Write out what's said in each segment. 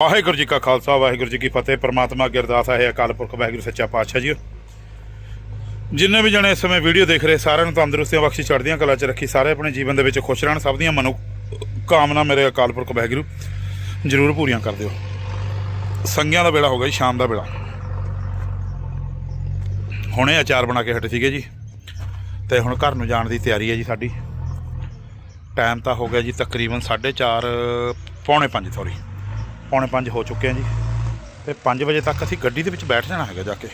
ਵਾਹਿਗੁਰੂ ਜੀ ਕਾ ਖਾਲਸਾ, ਵਾਹਿਗੁਰੂ ਜੀ ਕੀ ਫਤਿਹ। ਪ੍ਰਮਾਤਮਾ ਅੱਗੇ ਅਰਦਾਸ ਹੈ, ਅਕਾਲ ਪੁਰਖ, ਵਾਹਿਗੁਰੂ ਸੱਚਾ ਪਾਤਸ਼ਾਹ ਜੀ। ਜਿੰਨੇ ਵੀ ਜਣੇ ਇਸ ਸਮੇਂ ਵੀਡੀਓ ਦੇਖ ਰਹੇ, ਸਾਰਿਆਂ ਨੂੰ ਤੰਦਰੁਸਤੀਆਂ ਬਖਸ਼ੀ ਚੜ੍ਹਦੀਆਂ ਕਲਾ 'ਚ ਰੱਖੀ, ਸਾਰੇ ਆਪਣੇ ਜੀਵਨ ਦੇ ਵਿੱਚ ਖੁਸ਼ ਰਹਿਣ, ਸਭ ਦੀਆਂ ਮਨੋ ਕਾਮਨਾ ਮੇਰੇ ਅਕਾਲ ਪੁਰਖ, ਵਾਹਿਗੁਰੂ, ਜ਼ਰੂਰ ਪੂਰੀਆਂ ਕਰ ਦਿਓ। ਸੰਗਿਆਂ ਦਾ ਵੇਲਾ ਹੋ ਗਿਆ ਜੀ, ਸ਼ਾਮ ਦਾ ਵੇਲਾ। ਹੁਣੇ ਆਚਾਰ ਬਣਾ ਕੇ ਹਟੇ ਸੀਗੇ ਜੀ, ਤੇ ਹੁਣ ਘਰ ਨੂੰ ਜਾਣ ਦੀ ਤਿਆਰੀ ਹੈ ਜੀ ਸਾਡੀ। ਟਾਈਮ ਤਾਂ ਹੋ ਗਿਆ ਜੀ ਤਕਰੀਬਨ 4:30 ਪੌਣੇ 5 ਸੌਰੀ ਪੌਣੇ 5 ਹੋ ਚੁੱਕੇ ਆ ਜੀ। ਤੇ 5 ਵਜੇ ਤੱਕ ਅਸੀਂ ਗੱਡੀ ਦੇ ਵਿੱਚ ਬੈਠ ਜਾਣਾ ਹੈਗਾ ਜਾ ਕੇ।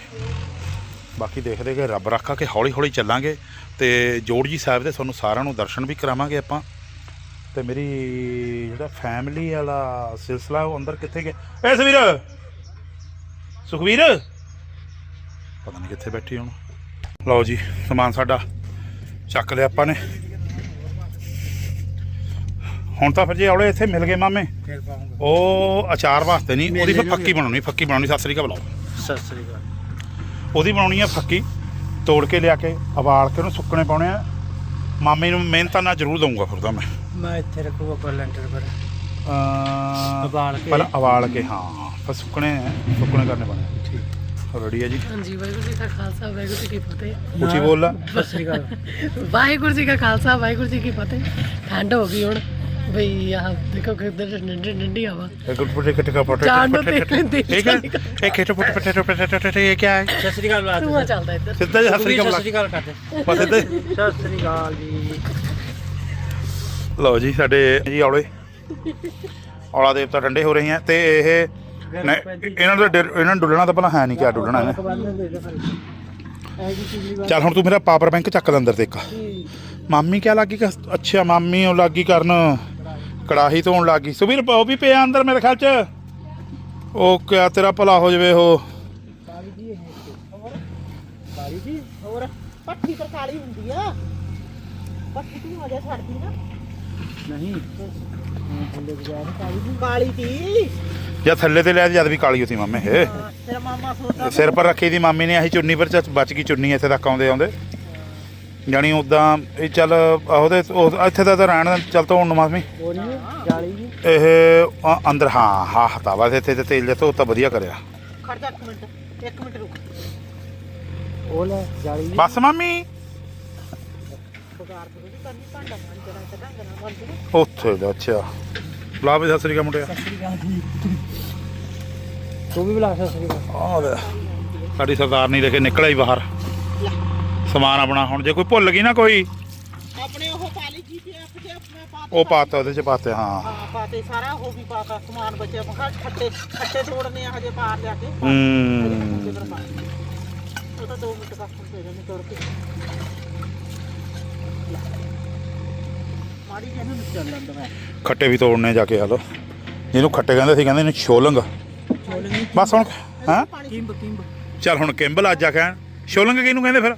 ਬਾਕੀ ਦੇਖਦੇ ਕਿ ਰੱਬ ਰੱਖਾ ਕਿ ਹੌਲੀ ਹੌਲੀ ਚੱਲਾਂਗੇ ਤੇ ਜੋੜ ਜੀ ਸਾਹਿਬ ਦੇ ਤੁਹਾਨੂੰ ਸਾਰਿਆਂ ਨੂੰ ਦਰਸ਼ਨ ਵੀ ਕਰਾਵਾਂਗੇ ਆਪਾਂ। ਤੇ ਮੇਰੀ ਜਿਹੜਾ ਫੈਮਿਲੀ ਵਾਲਾ ਸਿਲਸਿਲਾ ਉਹ ਅੰਦਰ ਕਿੱਥੇ ਗਿਆ? ਏ ਸਵੀਰ! ਸੁਖਵੀਰ! ਪਤਾ ਨਹੀਂ ਕਿੱਥੇ ਬੈਠੀ ਹੁਣ। ਲਓ ਜੀ, ਸਮਾਨ ਸਾਡਾ ਚੱਕ ਲਿਆ ਆਪਾਂ ਨੇ। ਹੁਣ ਤਾਂ ਫਿਰ ਜੇ ਔਲੇ ਇੱਥੇ ਮਿਲ ਗਏ ਮਾਮੇ ਫਿਰ ਪਾਉਂਗਾ। ਉਹ ਅਚਾਰ ਵਾਸਤੇ ਨਹੀਂ ਉਹਦੀ ਫਿਰ ਫੱਕੀ ਬਣਾਉਣੀ ਫੱਕੀ ਬਣਾਉਣੀ ਸਤਿ ਸ੍ਰੀ ਅਕਾਲ ਬੁਲਾਓ। ਸਤਿ ਸ੍ਰੀ ਅਕਾਲ। ਉਹਦੀ ਬਣਾਉਣੀ ਆ ਫੱਕੀ ਤੋੜ ਕੇ ਲਿਆ ਕੇ ਉਬਾਲ ਕੇ ਉਹਨੂੰ ਸੁੱਕਣੇ ਪਾਉਣੇ ਆ। ਮਾਮੇ ਨੂੰ ਮਿਹਨਤਾਂ ਨਾਲ ਜ਼ਰੂਰ ਦਊਂਗਾ ਫਿਰ ਤਾਂ ਮੈਂ। ਮੈਂ ਇੱਥੇ ਰੱਖੂਗਾ ਪਰ ਲੈਂਟਰ ਪਰ ਉਬਾਲ ਕੇ। ਪਹਿਲਾਂ ਉਬਾਲ ਕੇ ਹਾਂ ਫਿਰ ਸੁੱਕਣੇ ਸੁੱਕਣੇ ਕਰਨੇ ਪੈਣੇ। ਹੈ ਜੀ। ਹਾਂਜੀ ਵਾਹਿਗੁਰੂ ਜੀ ਕਾ ਖਾਲਸਾ ਵਾਹਿਗੁਰੂ ਜੀ ਕੀ ਫਤਿਹ। ਉੱਚੀ ਬੋਲ ਲੈ। ਸਤਿ ਸ੍ਰੀ ਅਕਾਲ। ਵਾਹਿਗੁਰੂ ਜੀ ਕਾ ਖਾਲਸਾ ਵਾਹਿਗੁਰੂ ਜੀ ਕੀ ਫਤਿਹ। ਠੰਡ ਹੋ ਗਈ ਹੁਣ। ਦੇਖੋ ਨੂੰ ਤੇ ਹੈ? ਹੈ? ਲਓ ਜੀ ਸਾਡੇ ਜੀ ਔਲੇ। ਔਲਾ ਦੇਵਤਾ ਠੰਡੇ ਹੋ ਰਹੇ ਆ ਤੇ ਇਹ ਇਹਨਾਂ ਦਾ ਡਰ- ਇਹਨਾਂ ਨੂੰ ਡੁੱਲਣਾ ਤਾਂ ਪਹਿਲਾਂ ਹੈ ਨਹੀਂ ਕਿਆ ਡੁੱਲਣਾ ਇਹਨੇ। ਚੱਲ ਹੁਣ ਤੂੰ ਮੇਰਾ ਪਾਵਰ ਬੈਂਕ ਚੱਕ ਲੈ ਅੰਦਰ ਤੇ ਇੱਕ। ਮਾਮੀ ਕਿਆ ਲੱਗੀ ਅੱਛਾ ਮਾਮੀ ਉਹ ਲੱਗੀ ਕਰਨ। ਕੜਾਹੀ ਧੋਣ ਲੱਗੀ ਸੁਬੀਰ ਉਹ ਵੀ ਪਿਆ ਅੰਦਰ ਮੇਰੇ ਖਿਆਲ ਚ? ਉਹ ਕਿਆ ਤੇਰਾ ਭਲਾ ਹੋ ਜਵੇ ਉਹ। ਕਾਲੀ ਜੀ ਹੋਰ। ਪੱਠੀ ਪਰ ਕਾਲੀ ਹੁੰਦੀ ਆ। ਪੱਠੀ ਦੀ ਮਜ਼ਾ ਛੱਡਦੀ ਨਾ। ਨਹੀਂ। ਥੱਲੇ ਕਾਲੀ ਕਾਲੀ ਤੀ ਜਾਂ ਥੱਲੇ ਤੇ ਲਿਆ ਜਦ ਵੀ ਕਾਲੀ ਹੋਤੀ ਮਾਮੇ ਇਹ ਤੇਰਾ ਮਾਮਾ ਸੋਚਦਾ ਸਿਰ ਪਰ ਰੱਖੀ ਦੀ ਮਾਮੀ ਨੇ ਆਹੀ ਚੁੰਨੀ ਪਰ ਚ- ਬਚ ਗਈ ਚੁੰਨੀ ਇੱਥੇ ਤੱਕ ਆਉਂਦੇ ਆਉਂਦੇ ਜਾਣੀ ਉਦਾਂ ਇਹ ਚੱਲ ਉਹਦੇ ਉਹ- ਇੱਥੇ ਦਾ ਤਾਂ ਰਹਿਣ ਦੇ, ਚੱਲ ਧੋਣ ਨੂੰ ਮਾਮੀ ਉਹ ਨਹੀਂ ਜਾਲੀ ਜੀ। ਇਹ ਅ- ਅੰਦਰ ਹਾਂ ਹਾਂ ਹਤਾਵਾ ਦੇ ਇੱਥੇ ਤੇ ਤੇਲ ਜਿਹਾ ਧੋਤਾ ਵਧੀਆ ਕਰਿਆ। ਖੜ ਜਾ ਇੱਕ ਮਿੰਟ ਇੱਕ ਮਿੰਟ ਰੁਕ। ਉਹ ਲੈ ਜਾਲੀ ਜੀ। ਬਸ ਮਾਮੀ। ਪਗਾਰ ਤੇ ਵੀ ਕਰਨੀ ਭਾਂਡਾ ਮਾਰੀ ਜਰਾ ਤੇ ਢੰਗ ਨਾਲ ਬਣ ਜੂ ਉੱਥੇ ਦਾ ਅੱਛਾ। ਲਾ ਵੀ ਸਤਿ ਸ੍ਰੀ ਅਕਾਲ ਮੁੰਡਿਆ। ਤੂੰ ਵੀ ਬੁਲਾ ਸਤਿ ਸ੍ਰੀ ਅਕਾਲ। ਆਹ ਲੈ ਸਾਡੀ ਸਰਦਾਰ ਨਹੀਂ ਦੇਖੇ ਨਿਕਲਿਆ ਹੀ ਬਾਹਰ। ਸਮਾਨ ਆਪਣਾ ਹੁਣ ਜੇ ਕੋਈ ਭੁੱਲ ਗਈ ਨਾ ਕੋਈ। ਆਪਣੇ ਉਹ ਕਾਲੀ ਜੀ ਤੇ ਆਪਣੇ ਪਾ ਉਹ ਪਾਤਾ ਉਹਦੇ ਚ ਪਾਤੇ ਹਾਂ। ਹਾਂ ਪਾਤੇ ਸਾਰਾ ਉਹ ਵੀ ਪਾਤਾ ਸਮਾਨ ਬਚਿਆ ਮਖਾ ਖੱਟੇ ਖੱਟੇ ਤੋੜਨੇ ਆ ਹਜੇ ਪਾਰ ਲਿਆ ਕੇ। ਹੂੰ। ਉਹ ਤਾਂ 2 ਮਿੰਟ ਕੱਖ ਦੇ ਦੇਣੇ ਤੋੜ ਕੇ। ਮਾੜੀ ਜਿਹੀ ਨੂੰ ਚੱਲ ਲੰਦਾ ਮੈਂ ਖੱਟੇ ਵੀ ਤੋੜਨੇ ਜਾ ਕੇ ਹਲੋ। ਜਿਹਨੂੰ ਖੱਟੇ ਕਹਿੰਦੇ ਸੀ ਕਹਿੰਦੇ ਨੇ ਛੋਲੰਗ। ਛੋਲੰਗੀ ਬਸ ਹੁਣ ਹਾਂ? ਕਿੰਬ ਕਿੰਬ। ਚੱਲ ਹੁਣ ਕਿੰਬਲ ਅੱਜ ਆ ਕਹਿਣ ਛੋਲੰਗ ਕਿਹਨੂੰ ਕਹਿੰਦੇ ਫਿਰ?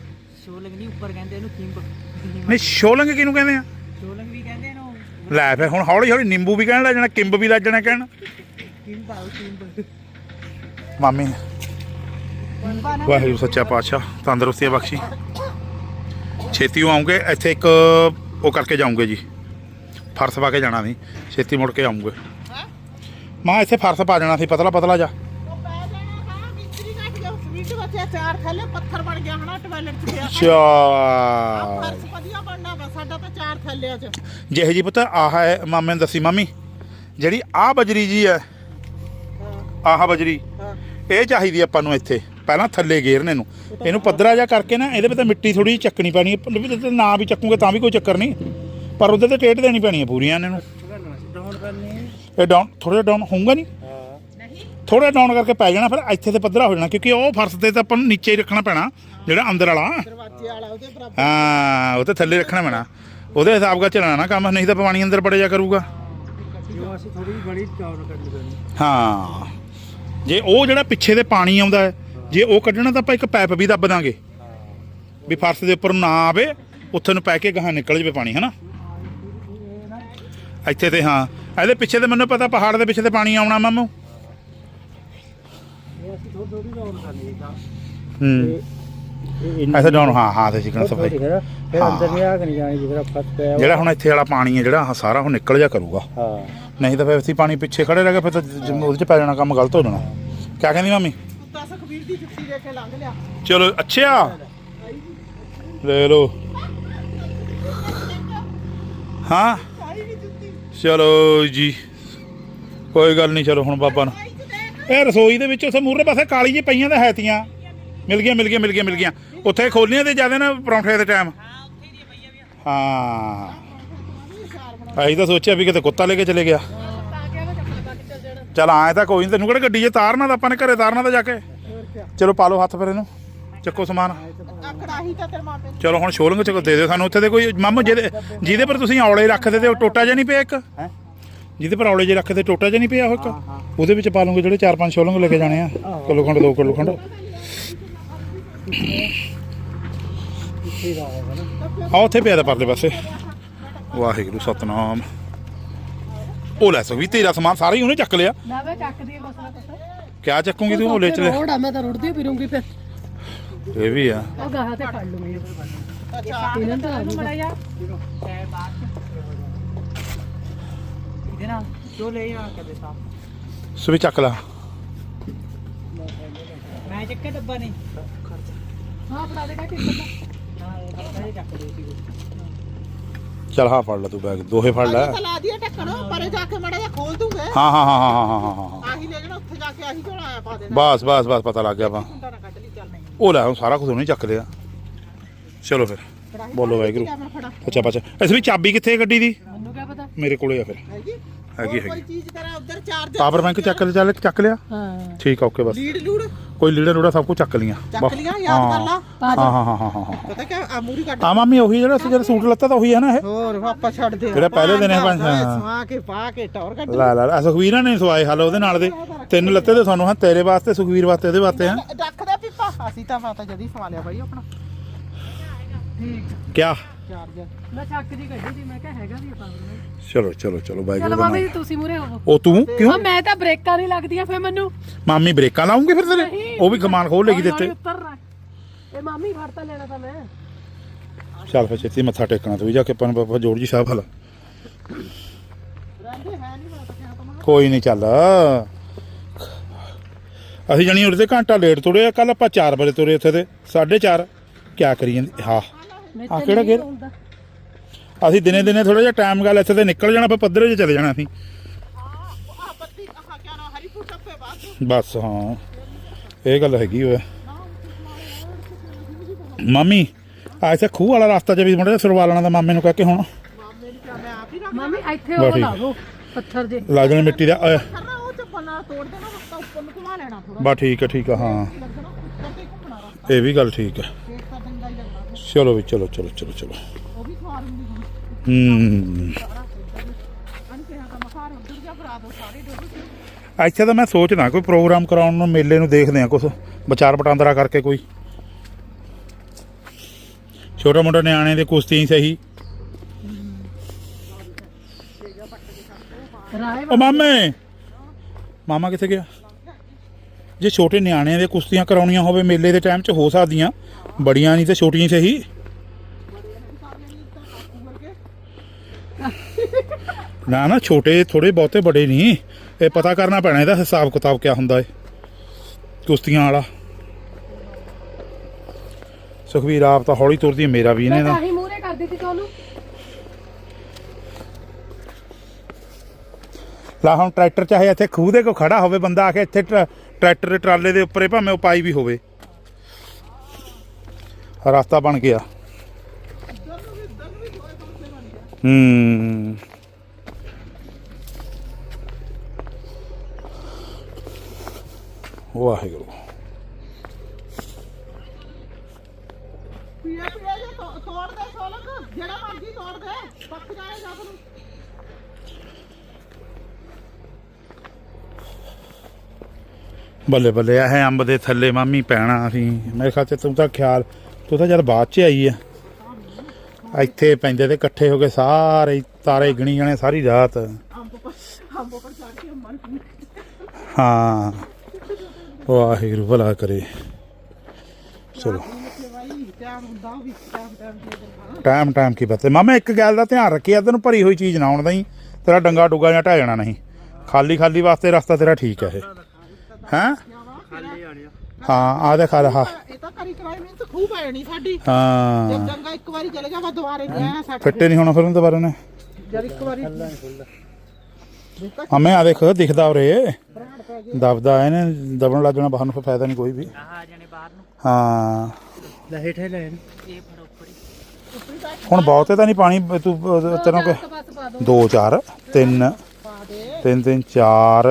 ਉੱਪਰ ਕਹਿੰਦੇ ਇਹਨੂੰ ਕਿੰਬ ਨਹੀਂ ਛੋਲੰਗ ਕਿਹਨੂੰ ਕਹਿੰਦੇ ਆ? ਛੋਲੰਗ ਵੀ ਕਹਿੰਦੇ ਇਹਨੂੰ। ਲੈ ਫਿਰ ਹੁਣ ਹੌਲੀ ਹੌਲੀ ਨਿੰਬੂ ਵੀ ਕਹਿਣ ਲੱਗ ਜਾਣਾ ਕਿੰਬ ਵੀ ਲੱਗ ਜਾਣਾ ਕਹਿਣ। ਕਿੰਬ ਆਉ ਕਿੰਬ ਮਾਮੀ। ਵਾਹਿਗੁਰੂ ਸੱਚਾ ਪਾਤਸ਼ਾਹ ਤੰਦਰੁਸਤੀ ਬਖਸ਼ੀ। ਛੇਤੀ ਆਉਂਗੇ ਇੱਥੇ ਇੱਕ ਉਹ ਕਰਕੇ ਜਾਉਂਗੇ ਜੀ। ਫਰਸ਼ ਪਾ ਕੇ ਜਾਣਾ ਨਹੀਂ ਛੇਤੀ ਮੁੜ ਕੇ ਆਉਂਗੇ। ਮਾਂ ਇੱਥੇ ਫਰਸ਼ ਪਾ ਜਾਣਾ ਸੀ ਪਤਲਾ ਪਤਲਾ ਜਾ ਉਹ ਪੈ ਜਾਣਾ ਹਾਂ ਮਿਸਤਰੀ ਕੱਟ ਗਿਆ ਸਵੀਟ ਬੱਚੇ ਚਾਰ ਥੱਲੇ ਪੱਥਰ ਬਣ ਗਿਆ ਹਨਾ ਟਾਇਲਟ ਚ ਗਿਆ ਚਾ ਫਰਸ਼ ਵਧੀਆ ਬਣਨਾ ਵਾ ਸਾਡਾ ਤਾਂ ਚਾਰ ਥੱਲਿਆਂ ਚ। ਜਿਹੇ ਜੀ ਪਤਾ ਆਹ ਹੈ ਮਾਮੇ ਨੂੰ ਦੱਸੀ ਮਾਮੀ। ਜਿਹੜੀ ਆਹ ਬਜਰੀ ਜੀ ਹੈ ਆਹ ਬਜਰੀ ਹਾਂ ਇਹ ਚਾਹੀਦੀ ਆਪਾਂ ਨੂੰ ਇੱਥੇ। ਪਹਿਲਾਂ ਥੱਲੇ ਗੇਰਨੇ ਨੂੰ। ਇਹਨੂੰ ਪੱਧਰਾ ਜਿਹਾ ਕਰਕੇ ਨਾ ਇਹਦੇ ਵਿੱਚ ਮਿੱਟੀ ਥੋੜੀ ਚੱਕਣੀ ਪੈਣੀ ਹੈ। ਵੀ ਤੇ ਨਾ ਵੀ ਚੱਕੂਗੇ ਤਾਂ ਵੀ ਕੋਈ ਚੱਕਰ ਨਹੀਂ। ਪਰ ਉਹਦੇ ਤੇ ਟੇਟ ਦੇਣੀ ਪੈਣੀ ਹੈ ਪੂਰੀਆਂ ਇਹਨਾਂ। ਨੂੰ ਇਹ ਡਾਊਨ ਥੋੜਾ ਡਾਊਨ ਹੋਊਗਾ ਨਹੀਂ? ਥੋੜਾ ਡਾਊਨ ਕਰਕੇ ਪੈ ਜਾਣਾ ਫਿਰ ਇੱਥੇ ਤੇ ਪੱਧਰਾ ਹੋ ਜਾਣਾ ਕਿਉਂਕਿ ਉਹ ਫਰਸ਼ ਤੇ ਤਾਂ ਆਪਾਂ ਨੂੰ ਨੀਚੇ ਹੀ ਰੱਖਣਾ ਪੈਣਾ ਜਿਹੜਾ ਅੰਦਰ ਵਾਲਾ। ਦਰਵਾਜ਼ੇ ਵਾਲਾ ਉਹਦੇ ਬਰਾਬਰ। ਹਾਂ ਉਹ ਤੇ ਥੱਲੇ ਰੱਖਣਾ ਪੈਣਾ। ਉਹਦੇ ਹਿਸਾਬ ਨਾਲ ਚੱਲਣਾ ਨਾ ਕੰਮ ਨਹੀਂ ਤਾਂ ਪਾਣੀ ਅੰਦਰ ਬੜੇ ਜਾ ਕਰੂਗਾ। ਜੋ ਅਸੀਂ ਥੋੜੀ ਬੜੀ ਡਾਊਨ ਕਰਨੀ ਪੈਣੀ। ਹਾਂ। ਜੇ ਉਹ ਜਿਹੜਾ ਪਿੱਛੇ ਦੇ ਪਾਣੀ ਆਉਂਦਾ ਹੈ ਜੇ ਉਹ ਕੱਢਣਾ ਤਾਂ ਆਪਾਂ ਇੱਕ ਪਾਈਪ ਵੀ ਦੱਬ ਦਾਂਗੇ। ਵੀ ਫਰਸ਼ ਦੇ ਉੱਪਰ ਨੂੰ ਆਵੇ ਉੱਥੇ ਨੂੰ ਪੈ ਕੇ ਗਾਹਾਂ ਨਿਕਲ ਜਵੇ ਪਾਣੀ ਹਨਾ? ਇੱਥੇ ਤੇ ਹਾਂ। ਇਹਦੇ ਪਿੱਛੇ ਤੇ ਮੈਨੂੰ ਪਤਾ ਪਹਾੜ ਦੇ ਪਿੱਛੇ ਤੇ ਪਾਣੀ ਆਉਣਾ ਮਾਮੂ। ਥੋੜੀ ਥੋੜੀ ਡਾਊਨ ਕਰਨੀ ਹੈ ਹੂੰ ਐਸੇ ਡਾਊਨ ਹਾਂ ਹਾਂ ਤੇ ਚਿਕਨ ਸਫ਼ਾਈ ਫਿਰ। ਅੰਦਰ ਨਹੀਂ ਆ ਕੇ ਨਹੀਂ ਜਾਣੀ ਜਿਹੜਾ ਫਸ ਪਿਆ ਜਿਹੜਾ ਹੁਣ ਇੱਥੇ ਵਾਲਾ ਪਾਣੀ ਹੈ ਜਿਹੜਾ ਆਹ ਸਾਰਾ ਹੁਣ ਨਿਕਲ ਜਾ ਕਰੂਗਾ। ਹਾਂ। ਨਹੀਂ ਤਾਂ ਫਿਰ ਅਸੀਂ ਪਾਣੀ ਪਿੱਛੇ ਖੜੇ ਰਹਿ ਗਏ ਫਿਰ ਤਾਂ ਉਹਦੇ ਚ ਪੈ ਜਾਣਾ ਕੰਮ ਗਲਤ ਹੋ ਜਾਣਾ। ਕਿਆ ਕਹਿੰਦੀ ਮਾਮੀ? ਕੁੱਤਾ ਸੁਖਵੀਰ ਦੀ ਜੁੱਤੀ ਦੇ ਕੇ ਲੰਘ ਲਿਆ ਚਲੋ ਅੱਛਾ ਲੈ ਲੋ ਹਾਂ। ਚਲੋ ਜੀ। ਕੋਈ ਗੱਲ ਨਹੀਂ ਚਲੋ ਹੁਣ ਬਾਬਾ ਨੂੰ। ਇਹ ਰਸੋਈ ਦੇ ਵਿੱਚ ਉੱਥੇ ਮੂਹਰੇ ਪਾਸੇ ਕਾਲੀ ਜੀ ਪਈਆਂ ਤਾਂ ਹੈਤੀਆਂ ਮਿਲ ਗਿਆ ਮਿਲ ਗਿਆ ਮਿਲ ਗਿਆ ਮਿਲ ਗਿਆ ਉੱਥੇ ਖੋਲੀਆਂ ਤੇ ਜ਼ਿਆਦਾ ਨਾ ਪਰੌਂਠੇ ਦੇ ਟਾਈਮ ਹਾਂ। ਅਸੀਂ ਤਾਂ ਸੋਚਿਆ ਵੀ ਕਿਤੇ ਕੁੱਤਾ ਲੈ ਕੇ ਚਲੇ ਗਿਆ। ਚਲ ਆਏ ਤਾਂ ਕੋਈ ਨਹੀਂ ਤੈਨੂੰ ਕਿਹੜਾ ਗੱਡੀ 'ਚ ਤਾਰਨਾ ਤਾਂ ਆਪਾਂ ਨੇ ਘਰੇ ਤਾਰਨਾ ਤਾਂ ਜਾ ਕੇ। ਚਲੋ ਪਾ ਲਓ ਹੱਥ ਫਿਰ ਇਹਨੂੰ। ਚੱਕੋ ਸਮਾਨ। ਚਲੋ ਹੁਣ ਸ਼ੋਲੰਗ ਚ ਦੇ ਦਿਓ ਸਾਨੂੰ। ਉੱਥੇ ਦੇ ਕੋਈ ਮਾਮਾ, ਜਿਹਦੇ ਜਿਹਦੇ ਪਰ ਤੁਸੀਂ ਔਲੇ ਰੱਖਦੇ ਤੇ ਉਹ ਟੋਟਾ ਜਿਹਾ ਨਹੀਂ ਪਿਆ ਇੱਕ? ਜਿਹਦੇ ਪਰ ਔਲੇ ਜੇ ਰੱਖਦੇ ਟੋਟਾ ਜਿਹਾ ਨਹੀਂ ਪਿਆ ਉਹ ਇੱਕ? ਉਹਦੇ ਵਿੱਚ ਪਾ ਲਵਾਂਗੇ ਜਿਹੜੇ ਚਾਰ ਪੰਜ ਸ਼ੋਲੰਗ ਲੈ ਕੇ ਜਾਣੇ ਆ। ਕਿਲੋ ਖੰਡ 2 ਕਿਲੋ ਖੰਡ। ਆ ਉੱਥੇ ਪਿਆ ਦਾ ਪਰਲੇ ਪਾਸੇ। ਵਾਹਿਗੁਰੂ ਸਤਨਾਮ। ਉਹ ਲੈ ਸਕਵੀ ਤੇਰਾ ਸਮਾਨ ਸਾਰਾ ਹੀ ਉਹਨੇ ਚੱਕ ਲਿਆ। ਨਾ ਵੇ ਚੱਕਦੀ ਬਸ ਨਾ ਪਤਾ ਕਿਆ ਚੱਕੂਗੀ ਤੂੰ ਹੋਲੇ ਚ ਲੈ? ਰੋੜ ਆ ਮੈਂ ਤਾਂ ਰੁੜਦੀ ਫਿਰੂੰਗੀ ਫਿਰ। ਇਹ ਵੀ ਆ। ਉਹ ਗਾਹਾਂ ਤੇ ਫੜ ਲੂੰਗੀ ਅੱਛਾ ਇਹਨਾਂ ਦਾ ਆ ਜਾਊਗਾ। ਇਹਦੇ ਨਾਲ ਜੋ ਲੈ ਆ ਕਦੇ ਸਾਹ ਸੋ ਵੀ ਚੱਕ ਲਾ। ਮੈਂ ਚੱਕੇ ਡੱਬਾ ਨਹੀਂ। ਹਾਂ ਫੜਾ ਦੇਗਾ ਕਿ ਪਤਾ ਹਾਂ ਇਹ ਚੱਕ ਦੇ ਸੀ। ਚੱਲ ਹਾਂ ਫੜ ਲੈ ਤੂੰ ਬੈਗ। ਦੋਹੇ ਫੜ ਲੈ। ਤਾਂ ਲਾ ਦਿਆ ਢੱਕਣ ਪਰੇ ਜਾ ਕੇ ਮੜਾ ਜਾ ਖੋਲ ਦੂੰਗੇ। ਹਾਂ ਹਾਂ ਹਾਂ ਹਾਂ ਹਾਂ ਹਾਂ ਹਾਂ। ਆਹੀ ਲੈ ਜਾਣਾ ਉੱਥੇ ਜਾ ਕੇ ਆਹੀ ਝੋਲਾ ਆਇਆ ਪਾ ਦੇਣਾ। ਬਸ ਬਸ ਬਸ ਪਤਾ ਲੱਗ ਗਿਆ ਵਾ ਕੁੰਡਾ ਨਾ ਕੱਢ ਲਈ ਚੱਲ ਨਹੀਂ। ਉਹ ਲੈ ਹੁਣ ਸਾਰਾ ਕੁਝ ਉਹਨੇ ਚੱਕ ਲਿਆ। ਚਲੋ ਫਿਰ ਬੋਲੋ ਵਾਹਿਗੁਰੂ। ਲਿਆ ਫੜਾ? ਅੱਛਾ ਪਛਾ ਇਸ ਵਿੱਚ ਚਾਬੀ ਕਿੱਥੇ ਹੈ ਗੱਡੀ ਦੀ? ਮੈਨੂੰ ਕਿਆ ਪਤਾ? ਮੇਰੇ ਕੋਲੇ ਆ ਫਿਰ। ਹੈਗੀ? ਹੈਗੀ, ਹੋਰ ਕੋਈ ਹੈਗੀ। ਚੀਜ਼ ਤੇਰਾ ਉਧਰ ਚਾਰਜ ਪਾਵਰ ਬੈਂਕ ਚੱਕ ਲੈ ਚੱਲ ਚੱਕ ਲਿਆ? ਹਾਂ। ਠੀਕ ਆ ਓਕੇ ਬਸ। ਲੀਡ ਲੂੜ ਕੋਈ ਲੀੜਾ ਲੂੜਾ ਸਭ ਕੁਝ ਚੱਕ ਲੀਆਂ ਚੱਕ ਲੀਆਂ ਯਾਦ ਕਰ ਲਾ। ਹਾਂ ਹਾਂ ਹਾਂ। ਹਾਂ ਪਤਾ ਕਿ ਆ ਮੂਰੀ ਕੱਢ। ਆ ਮਾਮੀ ਉਹੀ ਜਿਹੜਾ ਜਿਹੜਾ ਸੂਟ ਲੱਤਾ ਤਾਂ ਉਹੀ ਹੈ ਨਾ ਇਹ? ਹੋਰ ਪਾਪਾ ਛੱਡ ਦੇ। ਜਿਹੜਾ ਪਹਿਲੇ ਦਿਨ ਹਾਂ। ਸਵਾ ਕੇ ਪਾ ਕੇ ਟੌਰ ਕੱਢ। ਲੈ ਲੈ ਸੁਖਵੀਰਾਂ ਨੇ ਸਵਾਏ ਹਾਲ ਉਹਦੇ ਨਾਲ ਦੇ। ਤਿੰਨ ਲੱਤੇ ਤੇ ਤੁਹਾਨੂੰ ਹਾਂ ਤੇਰੇ ਵਾਸਤੇ ਸੁਖਵੀਰ ਵਾਸਤੇ ਇਹਦੇ ਵਾਸਤੇ ਹੈ। ਰੱਖ ਦੇ ਪੀਪਾ। ਅਸੀਂ ਤਾਂ ਮਾਤਾ ਜਦੀ ਸਵਾ ਲਿਆ ਬਾਈ ਆਪਣਾ। ਕਿਆ? ਚਾਰਜਰ ਮੈਂ ਚੱਕ ਦੀ ਕੱਢੀ ਸੀ ਮੈਂ ਕਿਹਾ ਹੈਗਾ ਵੀ ਪਾਵਰ ਚਲੋ ਚਲੋ ਚਲੋ ਚਲ ਵਾਹਿਗੁਰੂ ਦਾ ਮਾਮੀ ਨਾਮ। ਤੁਸੀਂ ਮੂਰੇ ਹੋਵੋ ਉਹ ਤੂੰ? ਕਿਉਂ? ਹਾਂ ਮੈਂ ਤਾਂ ਬ੍ਰੇਕਾਂ ਨਹੀਂ ਲੱਗਦੀਆਂ ਫੇ ਮੈਨੂੰ। ਮਾਮੀ ਬ੍ਰੇਕਾਂ ਲਾਉਂਗੀ ਫਿਰ ਤੇਰੇ? ਨਹੀਂ। ਉਹ ਵੀ ਕਮਾਨ ਖੋਲ ਲੇਗੀ ਹੌਲੀ ਦਿੱਤੇ। ਹੌਲੀ ਉੱਤਰ ਰਹਾ ਇਹ ਮਾਮੀ ਫੜ ਤਾਂ ਲੈਣਾ ਤਾਂ ਮੈਂ। ਚੱਲ ਫਿਰ ਛੇਤੀ ਮੱਥਾ ਟੇਕਣਾ ਤੂੰ ਵੀ ਜਾ ਕੇ ਆਪਾਂ ਨੂੰ ਬਾਬਾ ਜੋੜ ਜੀ ਸਾਹਿਬ ਹਲ। ਕੋਈ ਨਹੀਂ ਚੱਲ। ਅਸੀਂ ਜਣੀ ਉਰੇ ਤੇ ਘੰਟਾ ਲੇਟ ਤੁਰੇ ਕੱਲ ਆਪਾਂ 4 ਵਜੇ ਤੁਰੇ ਇੱਥੇ ਤੇ। 4:30 ਕਿਆ ਕਰੀ ਜਾਂਦੀ ਹਾਂ ਆਹ ਕਿਹੜਾ ਗੇਰ? ਹੁੰਦਾ। ਅਸੀਂ ਦਿਨੇ ਦਿਨੇ ਥੋੜਾ ਜਿਹਾ ਟਾਈਮ ਗੱਲ ਇੱਥੇ ਤੇ ਨਿਕਲ ਜਾਣਾ ਫਿਰ ਪੱਧਰੇ 'ਚ ਚਲੇ ਜਾਣਾ ਅਸੀਂ। ਆ ਬੱਤੀ ਆਹ ਕਿਆ ਨਾ ਹਰੀ ਫੁੱਟ ਪੇ ਬਾਅਦ ਬਸ ਹਾਂ। ਇਹ ਗੱਲ ਹੈਗੀ ਓਏ। ਮਾਮੀ ਆ ਇੱਥੇ ਖੂਹ ਵਾਲਾ ਰਸਤਾ ਜੇ ਵੀ ਮੜਾ ਸਰਵਾ ਲੈਣਾ ਤਾਂ ਮਾਮੇ ਨੂੰ ਕਹਿ ਕੇ ਹੁਣ। ਮਾਮੇ ਆਪ ਇੱਥੇ ਉਹ। ਲਾ ਦੋ ਪੱਥਰ ਜੇ ਲਾ ਜਾਣਾ ਮਿੱਟੀ ਦਾ ਬਸ ਠੀਕ ਹੈ ਠੀਕ ਹੈ ਹਾਂ। ਇਹ ਵੀ ਗੱਲ ਠੀਕ ਹੈ। ਚਲੋ ਵੀ ਚਲੋ ਚਲੋ ਚਲੋ ਚਲੋ। ਉਹ ਵੀ ਖਵਾ ਦੂੰਗੀ ਹੁਣ ਹੂੰ। ਅਨ ਕਿਹਾ ਤਾਂ ਮਖਾਰ ਉੱਧਰ ਜਾ ਭਰਾ ਦੋ ਸਾਰੇ ਦੋ ਇੱਥੇ ਤਾਂ ਮੈਂ ਸੋਚਦਾ ਕੋਈ ਪ੍ਰੋਗਰਾਮ ਕਰਾਉਣ ਨੂੰ, ਮੇਲੇ ਨੂੰ ਦੇਖਦੇ ਆ ਕੁਛ। ਵਿਚਾਰ ਵਟਾਂਦਰਾ ਕਰਕੇ ਕੋਈ। ਛੋਟਾ ਮੋਟਾ ਨਿਆਣੇ ਦੇ ਕੁਸ਼ਤੀ ਸਹੀ। ਰਾਏ ਉਹ ਮਾਮੇ! ਮਾਮਾ ਕਿੱਥੇ ਗਿਆ? ਜੇ ਛੋਟੇ ਨਿਆਣਿਆਂ ਦੇ ਕੁਸ਼ਤੀਆਂ ਕਰਾਉਣੀਆਂ ਹੋਵੇ, ਮੇਲੇ ਦੇ ਟਾਈਮ 'ਚ ਹੋ ਸਕਦੀਆਂ। ਬੜੀਆਂ ਨਹੀਂ ਤੇ ਛੋਟੀਆਂ ਸਹੀ। ਨਾ ਨਾ ਛੋਟੇ ਥੋੜੇ ਬਹੁਤੇ ਬੜੇ ਨਹੀਂ। ਇਹ ਪਤਾ ਕਰਨਾ ਪੈਣਾ ਇਹਦਾ ਹਿਸਾਬ ਕਿਤਾਬ ਕਿਆ ਹੁੰਦਾ ਏ। ਕੁਸ਼ਤੀਆਂ ਵਾਲਾ। ਸੁਖਵੀਰ ਆਪ ਤਾਂ ਹੌਲੀ ਤੁਰਦੀ ਹੈ, ਮੇਰਾ ਵੀ ਮੈਂ ਇਹਨੇ ਦਾ ਤਾਂ ਹੀ ਮੂਰੇ ਕਰ ਦਿੱਤੀ ਤੁਹਾਨੂੰ। ਲਾ ਹੁਣ ਟਰੈਕਟਰ ਚਾਹੇ ਇੱਥੇ ਖੂਹ ਦੇ ਕੋ ਖੜਾ ਹੋਵੇ ਬੰਦਾ ਆ ਕੇ ਇੱਥੇ ਟਰ- ਟਰੈਕਟਰ ਦੇ ਟਰਾਲੇ ਦੇ ਉੱਪਰ ਹੀ ਭਾਵੇਂ ਉਹ ਪਾਈ ਵੀ ਹੋਵੇ। ਰਸਤਾ ਬਣ ਗਿਆ। ਹੂੰ। ਵਾਹਿਗੁਰੂ ਪੀਆ ਪੀਆ ਜੇ ਤੋ- ਤੋੜ ਦੇ ਸੋਲਕ ਜਿਹੜਾ ਮਰਜ਼ੀ ਤੋੜ ਦੇ ਪੱਕ ਜਾਏਗਾ ਫਿਰ ਬੱਲੇ ਬੱਲੇ ਇਹ ਅੰਬ ਦੇ ਥੱਲੇ ਮਾਮੀ ਪੈਣਾ ਅਸੀਂ। ਮੇਰੇ ਖਿਆਲ ਚ ਤੂੰ ਤਾਂ ਖਿਆਲ ਤੂੰ ਤਾਂ ਜਦ ਬਾਅਦ ਚ ਆਈ ਆ ਇੱਥੇ ਪੈਂਦੇ ਤੇ ਇਕੱਠੇ ਹੋ ਕੇ ਸਾਰੇ ਹੀ ਤਾਰੇ ਗਿਣੀ ਜਾਣੇ ਸਾਰੀ ਰਾਤ। ਅੰਬ ਪਰ ਅੰਬ ਪਰ ਚੜ ਕੇ ਮਨ ਹਾਂ। ਵਾਹਿਗੁਰੂ ਭਲਾ ਕਰੇ। ਚਲੋ। ਵੀ ਟਾਈਮ ਟਾਈਮ ਕੀ ਬਤੇ ਮਾਮਾ ਇੱਕ ਗੱਲ ਦਾ ਧਿਆਨ ਰੱਖੀ ਤੈਨੂੰ ਭਰੀ ਹੋਈ ਚੀਜ਼ ਨਾ ਆਉਣ ਦਈ। ਤੇਰਾ ਡੰਗਾ ਡੁੱਗਾ ਜਾਂ ਢਹਿ ਜਾਣਾ ਨਹੀਂ। ਖਾਲੀ ਖਾਲੀ ਵਾਸਤੇ ਰਸਤਾ ਤੇਰਾ ਠੀਕ ਹੈ ਇਹ। ਹੈਂ? ਹਾਂ ਆ ਦੇ ਖਾ ਰਹਾ ਇਹ ਤਾਂ ਕਰੀ ਕਰਾਈ ਮੈਨੂੰ ਤਾਂ ਖੂਬ ਆਣੀ ਸਾਡੀ। ਜੇ ਹਾਂ ਡੰਗਾ ਇੱਕ ਵਾਰੀ ਚਲੇ ਗਿਆ ਮੈਂ ਦੁਬਾਰੇ ਨਹੀਂ ਆਇਆ ਸਾਡੇ ਫਿੱਟੇ ਨਹੀਂ ਹੋਣਾ ਫਿਰ ਦੁਬਾਰਾ ਨੇ ਜਦ ਇੱਕ ਵਾਰੀ ਹਮੇ ਆ ਦੇਖ ਦਿਖਦਾ ਉਰੇ। ਦਬਦਾ ਇਹਨੇ ਦਬਣ ਲੱਗਣਾ ਬਾਹਰ ਨੂੰ ਫਿਰ ਫਾਇਦਾ ਨਹੀਂ ਕੋਈ ਵੀ। ਆ ਜਾਣੇ ਬਾਹਰ ਨੂੰ। ਹਾਂ। ਲੈ ਹੇਠੇ ਲੈ ਇਹਨੂੰ। ਹੁਣ ਬਹੁਤੇ ਤਾਂ ਨਹੀਂ ਪਾਣੀ ਤੂੰ ਤੈਨੂੰ ਕਿ ਬਸ ਪਾ ਦੋ। ਦੋ ਚਾਰ ਤਿੰਨ ਪਾ ਦੇ ਤਿੰਨ ਤਿੰਨ ਚਾਰ।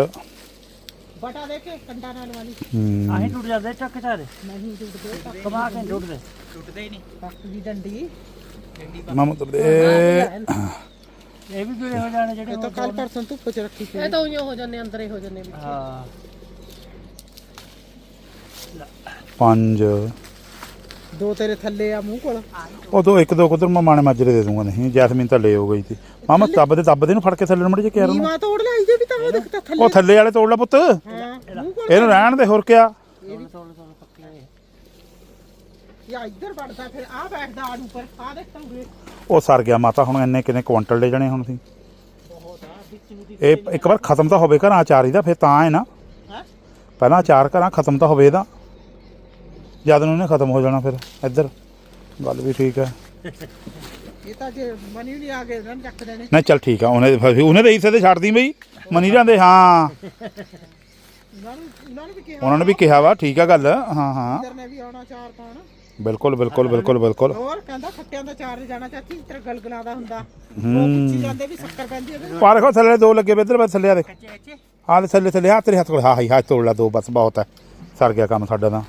ਬਟਾ ਦੇ ਕੇ ਕੰਡਾ ਨਾਲ ਵਾਲੀ। ਹੂੰ, ਆਹੀਂ ਟੁੱਟ ਜਾਂਦੇ ਚੱਕ ਚਾ ਦੇ ਨਹੀਂ ਟੁੱਟਦੇ ਕਮਾ ਕੇ ਟੁੱਟਦੇ। ਟੁੱਟਦੇ। ਹੀ ਨਹੀਂ। ਪੱਕ ਦੀ ਡੰਡੀ ਮਾਮੂ ਤਰ ਦੇ ਇਹ ਵੀ ਕਿਹੜੇ ਹੋ ਜਾਣੇ ਜਿਹੜੇ ਇਹ ਤਾਂ ਕੱਲ ਪਰਸੋਂ ਧੁੱਪ ਚ ਰੱਖੀ ਸੀ। ਇਹ ਤਾਂ ਉਈਓ ਹੋ ਜਾਂਦੇ ਅੰਦਰ ਹੀ ਹੋ ਜਾਂਦੇ ਵਿੱਚ। ਹਾਂ। ਪੰਜ। ਦੋ ਤੇਰੇ ਥੱਲੇ ਆ ਮੂੰਹ ਕੋਲ। ਉਹ ਦੋ ਇੱਕ ਦੋ ਕੁਦਰ ਮੈਂ ਮਾਣੇ ਮਾਜਰੇ ਦੇ ਦੂੰਗਾ ਨਹੀਂ ਜੈਸਮੀਨ ਤਾਂ ਲੈ ਹੋ ਗਈ ਸੀ। ਮਾਮਾ ਤੱਬ ਦੇ ਤੱਬ ਦੇ ਨੂੰ ਫੜ ਕੇ ਥੱਲੇ ਮੜ ਜੇ ਕਿਹਾ ਨੀਵਾ ਤੋੜ ਲੈ ਇਹਦੇ ਵੀ ਤਾਂ ਉਹ ਦਿਖਦਾ ਥੱਲੇ ਉਹ ਥੱਲੇ। ਵਾਲੇ ਤੋੜ ਲੈ ਪੁੱਤ। ਇਹਨੂੰ ਰਹਿਣ ਦੇ ਹੋਰ ਕਿਆ? ਯਾ ਇੱਧਰ ਵੜਦਾ ਫਿਰ ਆ ਬੈਠਦਾ ਆੜੂ ਪਰ ਆ ਦੇਖ ਤੂੰ ਉਹ ਸਰ ਗਿਆ ਮਾਤਾ ਹੁਣ ਇੰਨੇ ਕਿੰਨੇ ਕੁਆਂਟਲ ਲੈ ਜਾਣੇ ਹੁਣ ਸੀ ਇਹ ਇੱਕ ਵਾਰ ਖਤਮ ਤਾਂ ਹੋਵੇ ਘਰਾਂ ਅਚਾਰੀ ਦਾ ਫਿਰ ਤਾਂ ਹੈ ਨਾ। ਹੈ? ਪਹਿਲਾਂ ਅਚਾਰ ਘਰਾਂ ਖਤਮ ਤਾਂ ਹੋਵੇ ਇਹਦਾ। ਜਦ ਨੂੰ ਇਹਨੇ ਖਤਮ ਹੋ ਜਾਣਾ ਫਿਰ ਇੱਧਰ। ਗੱਲ ਵੀ ਠੀਕ ਹੈ। ਇਹ ਤਾਂ ਜੇ ਮਨੀ ਨਹੀਂ ਆ ਗਏ ਇਹਨਾਂ ਨੂੰ ਚੱਕ ਦੇਣੇ। ਨਾ ਚੱਲ ਠੀਕ ਆ ਉਹਨੇ ਫਿਰ ਉਹਨੇ ਦੇ ਹਿੱਸੇ ਤੇ ਛੱਡਦੀ ਬਈ। ਮਨੀ ਜਾਂਦੇ ਹਾਂ। ਇਹਨਾਂ ਨੂੰ ਇਹਨਾਂ ਨੂੰ ਵੀ ਕਿਹਾ ਉਹਨਾਂ ਨੇ ਵੀ ਕਿਹਾ ਵਾ ਠੀਕ ਆ ਗੱਲ। ਹਾਂ ਹਾਂ। ਇੱਧਰ ਨੇ ਵੀ ਆਉਣਾ ਚਾਰ ਪਾਉਣ ਬਿਲਕੁਲ ਬਿਲਕੁਲ ਬਿਲਕੁਲ ਬਿਲਕੁਲ। ਹੋਰ ਕਹਿੰਦਾ ਖੱਟਿਆਂ ਦਾ ਚਾਰ ਜਾਣਾ ਚਾਚੀ ਤੇਰਾ ਗਲਗਲਾਂ ਦਾ ਹੁੰਦਾ। ਉਹ ਪੁੱਛੀ ਜਾਂਦੇ ਵੀ ਸ਼ੱਕਰ ਪੈਂਦੀ ਹੈ ਪਾ ਦੇਖੋ ਥੱਲੇ ਦੋ ਲੱਗੇ ਵੇ ਇੱਧਰ ਬਸ ਥੱਲੇ ਆ ਦੇਖ। ਆ ਦੇ ਥੱਲੇ ਥੱਲੇ ਹੱਥ ਤੇਰੇ ਹੱਥ ਕੋਲ ਹਾਂ ਹਾਂ ਹੱਥ ਤੋੜ ਲਾ ਦੋ ਬਸ ਬਹੁਤ ਹੈ। ਸਰ ਗਿਆ ਕੰਮ ਸਾਡਾ ਤਾਂ।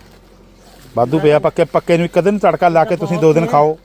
ਵਾਧੂ ਪਿਆ ਪੱਕੇ ਪੱਕੇ ਨੂੰ ਇੱਕ ਦਿਨ ਤੜਕਾ ਲਾ ਕੇ ਤੁਸੀਂ ਦੋ ਦਿਨ ਖਾਓ।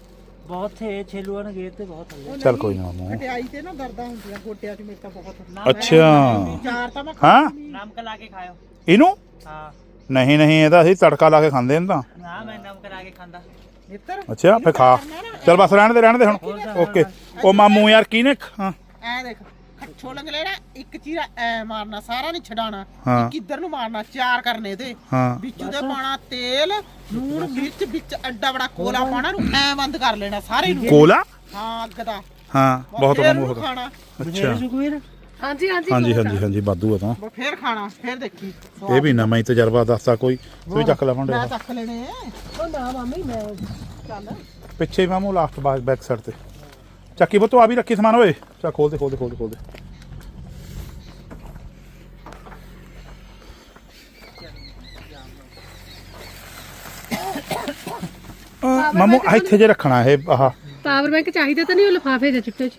ਬਹੁਤ ਥੇ ਛੇਲੂਆਂ ਨੇ ਗੇਰ ਤੇ ਬਹੁਤ ਥੱਲੇ। ਚੱਲ ਕੋਈ ਨਾ ਮਾਮੂ ਖਟਿਆਈ ਤੇ ਨਾ ਦਰਦਾਂ ਹੁੰਦੀਆਂ ਗੋਟਿਆਂ 'ਚ ਮੇਰੇ ਤਾਂ ਬਹੁਤ ਅੱਛਾ। ਚਾਰ ਤਾਂ ਮੈਂ ਹਾਂ? ਨਮਕ ਲਾ ਕੇ ਖਾਇਓ। ਇਹਨੂੰ? ਹਾਂ। ਨਹੀਂ ਨਹੀਂ ਇਹਦਾ ਅਸੀਂ ਤੜਕਾ ਲਾ ਕੇ ਖਾਂਦੇ ਨੇ ਤਾਂ। ਨਾ ਮੈਂ ਨਮਕ ਲਾ ਕੇ ਖਾਂਦਾ। ਇੱਧਰ ਅੱਛਾ ਫੇ ਖਾ। ਚੱਲ ਬਸ ਰਹਿਣ ਦੇ ਰਹਿਣ ਦੇ ਹੁਣ। ਓਕੇ। ਉਹ ਮਾਮੂ ਯਾਰ ਕੀ ਨੇ ਹਾਂ। ਐ ਦੇਖ ਖੱਛੋ ਲੰਗਲੇੜਾ ਇੱਕ ਚੀਰਾ ਐ ਮਾਰਨਾ ਸਾਰਾ ਨਹੀਂ ਛਡਾਣਾ ਹਾਂ। ਇੱਕ ਇੱਧਰ ਨੂੰ ਮਾਰਨਾ ਚਾਰ ਕਰਨੇ ਤੇ ਹਾਂ। ਵਿੱਚ ਉਹਦੇ ਪਾਣਾ ਤੇਲ ਲੂਣ ਮਿਰਚ ਵਿੱਚ ਅੱਡਾ ਬੜਾ ਕੋਲਾ ਪਾਣਾ ਨੂੰ ਐ ਬੰਦ ਕਰ ਲੈਣਾ ਸਾਰੇ ਨੂੰ। ਕੋਲਾ? ਹਾਂ ਅੱਗ ਦਾ। ਹਾਂ ਬਹੁਤ ਮਾਮੂ ਖਾਣਾ। ਅੱਛਾ। ਹਾਂਜੀ ਹਾਂਜੀ ਹਾਂਜੀ ਹਾਂਜੀ ਹਾਂਜੀ ਵਾਧੂ ਆ ਤਾਂ। ਬਸ ਫੇਰ ਖਾਣਾ ਫੇਰ ਦੇਖੀ। ਇਹ ਵੀ ਨਾ ਮੈਂ ਤਜਰਬਾ ਦੱਸਦਾ ਕੋਈ। ਤੂੰ ਵੀ ਚੱਕ ਲੈ ਭਾਂਡੇ ਮੈਂ ਚੱਕ ਲੈਣੇ ਉਹ ਨਾ ਮਾਮੀ ਮੈਂ ਚੱਲ। ਪਿੱਛੇ ਹੀ ਮਾਮੂ ਲਾਸਟ ਬੈਕ ਸਾਈਡ ਤੇ। ਚੱਕੀ ਬਤੋ ਆ ਵੀ ਰੱਖੀ ਸਮਾਨ ਓਏ। ਚਾ ਖੋਲ ਦੇ ਖੋਲ ਦੇ ਖੋਲ ਦੇ ਖੋਲ ਦੇ। ਅਹ ਮਾਮੂ ਇੱਥੇ ਜੇ ਰੱਖਣਾ ਇਹ ਆਹ। ਪਾਵਰ ਬੈਂਕ ਚਾਹੀਦਾ ਤਾਂ ਨਹੀਂ ਉਹ ਲਿਫਾਫੇ ਦੇ ਚਿੱਟੇ ਚ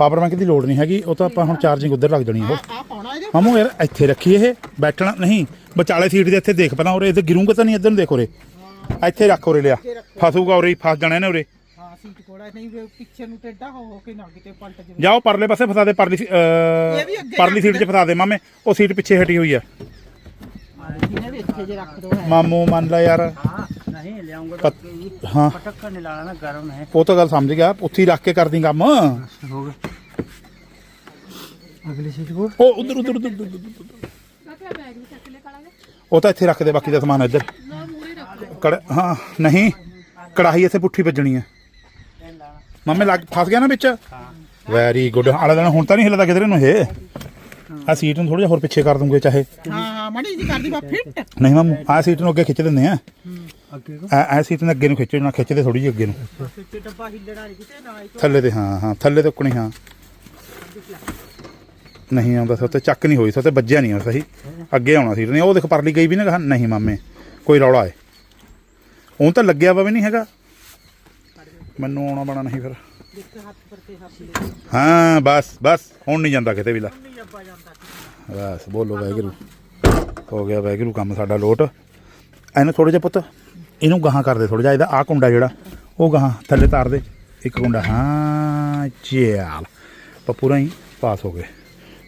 ਪਾਵਰ ਬੈਂਕ ਦੀ ਲੋੜ ਨਹੀਂ ਹੈਗੀ ਉਹ ਤਾਂ ਆਪਾਂ ਹੁਣ ਚਾਰਜਿੰਗ ਉੱਧਰ ਲੱਗ ਜਾਣੀ ਉਹ ਆ ਪਾਉਣਾ ਇਹਦੇ। ਮਾਮੂ ਯਾਰ ਇੱਥੇ ਰੱਖੀ ਇਹ ਬੈਠਣਾ ਨਹੀਂ ਵਿਚਾਲੇ ਸੀਟ ਦੇ ਇੱਥੇ ਦੇਖ ਪਹਿਲਾਂ ਉਰੇ ਇੱਥੇ ਗਿਰੂਗਾ ਤਾਂ ਨਹੀਂ ਇੱਧਰ ਨੂੰ ਦੇਖ ਉਰੇ। ਇੱਥੇ ਰੱਖ ਉਰੇ ਲਿਆ ਫਸੂਗਾ ਉਰੇ ਹੀ, ਫਸ ਜਾਣਾ ਇਹਨੇ ਉਰੇ। ਹਾਂ ਸੀਟ ਕੋੜਾ ਨਹੀਂ ਵੀ ਪਿੱਛੇ ਨੂੰ ਟੇਢਾ ਹੋ ਹੋ ਕੇ ਨਾ ਕਿਤੇ ਪਲਟ ਜਾਵੇ। ਜਾਓ ਪਰਲੇ ਪਾਸੇ ਫਸਾ ਦੇ ਪਰਲੀ ਸੀ- ਅਹ, ਇਹ ਵੀ ਅੱਗੇ ਪਰਲੀ ਸੀਟ 'ਚ ਫਸਾ ਦੇ ਮਾਮੇ ਉਹ ਸੀਟ ਪਿੱਛੇ ਹਟੀ ਹੋਈ ਆ। ਇਹਨੇ ਵੀ ਇੱਥੇ ਜੇ ਰੱਖ ਦੋ ਹੈ। ਮਾਮੂ ਮੰਨ ਲੈ ਯਾਰ। ਹਾਂ। ਨਹੀਂ ਲਿਆਉਂਗਾ ਪਤ- ਹਾਂ ਪਟਕ ਨਹੀਂ ਲਾਣਾ ਨਾ ਗਰਮ ਹੈ। ਉਹ ਤਾਂ ਗੱਲ ਸਮਝ ਗਿਆ ਉੱਥੇ ਹੀ ਰੱਖ ਕੇ ਕਰਦੀ ਕੰਮ। ਉਹ ਹੋਗਾ ਅਗਲੀ ਸੀਟ ਕੋ ਉਧਰ ਉਧਰ ਉਧਰ ਕਾਕਾ ਬੈਗ ਵੀ ਚੱਕ ਲੈ ਕਾਲਾ ਉਹ ਤਾਂ ਇੱਥੇ ਰੱਖ ਦੇ ਬਾਕੀ ਦਾ ਸਮਾਨ ਇੱਧਰ। ਕੜ ਹਾਂ ਨਹੀਂ ਕੜਾਹੀ ਇੱਥੇ ਪੁੱਠੀ ਵੱਜਣੀ ਹੈ। ਮਾਮੇ ਲੱਗ ਫਸ ਗਿਆ ਨਾ ਵਿੱਚ? ਵੈਰੀ ਗੁੱਡ ਆਲਾ ਦਿਨ ਹੁਣ ਤਾਂ ਨਹੀਂ ਹਿੱਲਦਾ ਕਿਧਰੇ ਨੂੰ ਇਹ। ਆ ਸੀਟ ਨੂੰ ਥੋੜਾ ਜਿਹਾ ਹੋਰ ਪਿੱਛੇ ਕਰ ਦੂੰਗੇ ਚਾਹੇ। ਹਾਂ ਹਾਂ ਮਣੀ ਜੀ ਕਰਦੀ ਬਾ ਫਿੱਟ ਨਹੀਂ ਮਾਮੂ ਆ ਸੀਟ ਨੂੰ ਅੱਗੇ ਖਿੱਚ ਦਿੰਦੇ ਆ। ਅੱਗੇ ਕੋ ਆ ਆ ਸੀਟ ਨੂੰ ਅੱਗੇ ਨੂੰ ਖਿੱਚ ਨਾ ਖਿੱਚਦੇ ਥੋੜੀ ਜਿਹੀ ਅੱਗੇ ਨੂੰ। ਤੇ ਡੱਬਾ ਹਿੱਲਣਾ ਨਹੀਂ ਕਿਤੇ ਨਾ ਥੱਲੇ ਤੇ ਹਾਂ ਹਾਂ ਥੱਲੇ ਤੇ ਉੱਕਣੀ ਹਾਂ। ਨਹੀਂ ਆਉਂਦਾ ਸੀ ਉੱਤੇ ਚੱਕ ਨਹੀਂ ਹੋਈ ਸੀ ਉੱਤੇ ਵੱਜਿਆ ਨਹੀਂ ਉਹ ਸਹੀ। ਅੱਗੇ ਆਉਣਾ ਸੀ ਨਹੀਂ ਉਹ ਦੇਖ ਪਰਲੀ ਗਈ ਵੀ ਨਾ ਨਹੀਂ ਮਾਮੇ ਕੋਈ ਰੌਲਾ ਏ ਉਹ ਤਾਂ ਲੱਗਿਆ ਵਾ ਵੀ ਨਹੀਂ ਹੈਗਾ। ਮੈਨੂੰ ਆਉਣਾ ਬਣਾ ਨਹੀਂ ਫਿਰ। ਤੇ ਹਾਂ ਬਸ ਬਸ ਹੁਣ ਨਹੀਂ ਜਾਂਦਾ ਕਿਤੇ ਵੀ ਲਾ। ਬਸ ਬੋਲੋ ਵੈਗਰੂ ਹੋ ਗਿਆ ਵੈਗਰੂ ਕੰਮ ਸਾਡਾ ਲੋਟ। ਇਹਨੂੰ ਥੋੜੇ ਜਿਹਾ ਪੁੱਤ ਇਹਨੂੰ ਗਾਹਾਂ ਕਰ ਦੇ ਥੋੜਾ ਜਿਹਾ ਇਹਦਾ ਆ ਕੁੰਡਾ ਜਿਹੜਾ ਉਹ ਗਾਹਾਂ ਥੱਲੇ ਤਾਰ ਦੇ ਇੱਕ ਕੁੰਡਾ। ਹਾਂ ਚੱਲ। ਆਪਾਂ ਪੂਰਾ ਹੀ ਪਾਸ ਹੋ ਗਏ।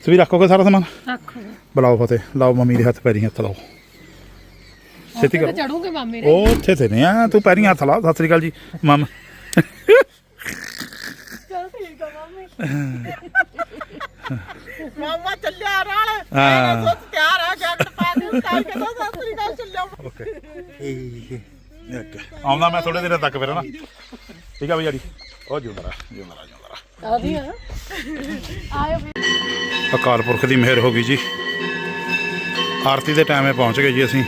ਤੁਸੀਂ ਰੱਖੋਗੇ ਸਾਰਾ ਸਮਾਨ? ਰੱਖੋ ਬੁਲਾਓ ਫਤਿਹ ਲਾਓ ਮੰਮੀ ਦੇ ਹੱਥ ਪੈਰੀ ਹੱਥ ਲਾਓ। ਛੇਤੀ ਕਰੋ। ਚੜੂਗੇ ਮਾਮੇ ਦੇ? ਉਹ ਉੱਥੇ ਤੇ ਨੇ ਆ ਤੂੰ ਪੈਰੀ ਹੱਥ ਲਾ ਸਤਿ ਸ੍ਰੀ ਅਕਾਲ ਜੀ ਮਮ। ਚਲ ਠੀਕ ਆ ਮਾਮੀ। ਮਾਮਾ ਚੱਲਿਆ ਨਾਲ। ਹਾਂ। ਸੋਚ ਤਿਆਰ ਆ ਜੈਕਟ ਪਾ ਦੇ ਤਾਂ ਕਿ ਤਾਂ ਸਤਰੀ ਗੱਲ ਚੱਲਿਆ ਓਕੇ। ਇੱਕ। ਆਉਂਦਾ ਮੈਂ ਥੋੜੇ ਦਿਨਾਂ ਤੱਕ ਫਿਰ ਨਾ ਠੀਕ ਆ ਬਈ ਜੜੀ ਉਹ ਜਿਉਂਦਾ ਰਹਿ ਜਿਉਂਦਾ ਰਹਿ ਜਿਉਂਦਾ ਰਹਿ ਆਦੀ ਆ। ਆਇਓ ਅਕਾਲ ਪੁਰਖ ਦੀ ਮਿਹਰ ਹੋ ਗਈ ਜੀ। ਆਰਤੀ ਦੇ ਟਾਈਮੇ ਪਹੁੰਚ ਗਏ ਜੀ ਅਸੀਂ।